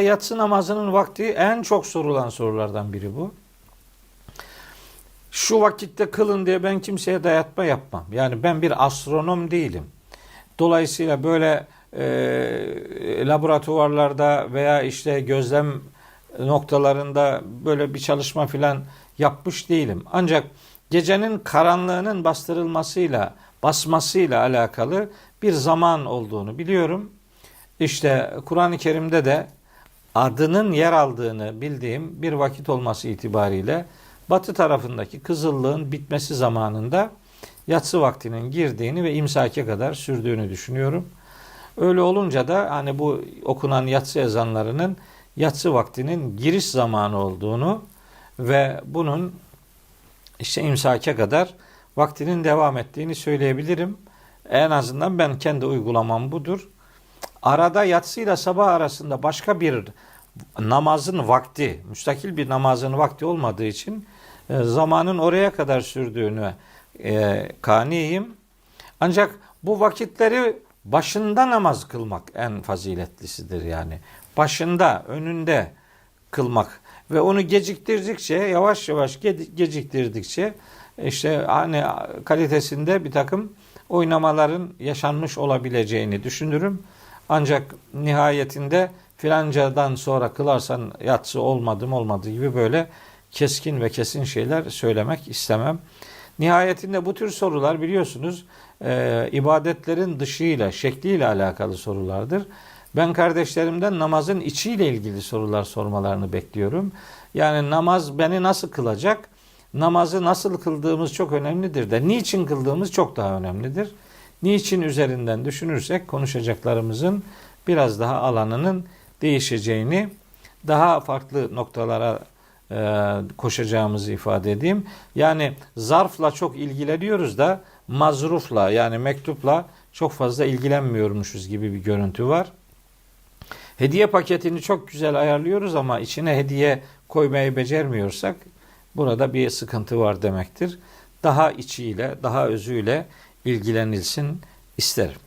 Yatsı namazının vakti en çok sorulan sorulardan biri bu. Şu vakitte kılın diye ben kimseye dayatma yapmam. Yani ben bir astronom değilim. Dolayısıyla böyle e, laboratuvarlarda veya işte gözlem noktalarında böyle bir çalışma filan yapmış değilim. Ancak gecenin karanlığının bastırılmasıyla, basmasıyla alakalı bir zaman olduğunu biliyorum. İşte Kur'an-ı Kerim'de de adının yer aldığını bildiğim bir vakit olması itibariyle batı tarafındaki kızıllığın bitmesi zamanında yatsı vaktinin girdiğini ve imsake kadar sürdüğünü düşünüyorum. Öyle olunca da hani bu okunan yatsı ezanlarının yatsı vaktinin giriş zamanı olduğunu ve bunun işte imsake kadar vaktinin devam ettiğini söyleyebilirim. En azından ben kendi uygulamam budur. Arada yatsıyla sabah arasında başka bir namazın vakti, müstakil bir namazın vakti olmadığı için e, zamanın oraya kadar sürdüğünü e, kaniyim. Ancak bu vakitleri başında namaz kılmak en faziletlisidir yani. Başında, önünde kılmak ve onu geciktirdikçe, yavaş yavaş ge- geciktirdikçe işte hani kalitesinde bir takım oynamaların yaşanmış olabileceğini düşünürüm. Ancak nihayetinde filancadan sonra kılarsan yatsı olmadım olmadı gibi böyle keskin ve kesin şeyler söylemek istemem. Nihayetinde bu tür sorular biliyorsunuz e, ibadetlerin dışıyla, şekliyle alakalı sorulardır. Ben kardeşlerimden namazın içiyle ilgili sorular sormalarını bekliyorum. Yani namaz beni nasıl kılacak? Namazı nasıl kıldığımız çok önemlidir de niçin kıldığımız çok daha önemlidir. Niçin üzerinden düşünürsek konuşacaklarımızın biraz daha alanının değişeceğini, daha farklı noktalara e, koşacağımızı ifade edeyim. Yani zarfla çok ilgileniyoruz da mazrufla yani mektupla çok fazla ilgilenmiyormuşuz gibi bir görüntü var. Hediye paketini çok güzel ayarlıyoruz ama içine hediye koymayı becermiyorsak burada bir sıkıntı var demektir. Daha içiyle, daha özüyle ilgilenilsin isterim.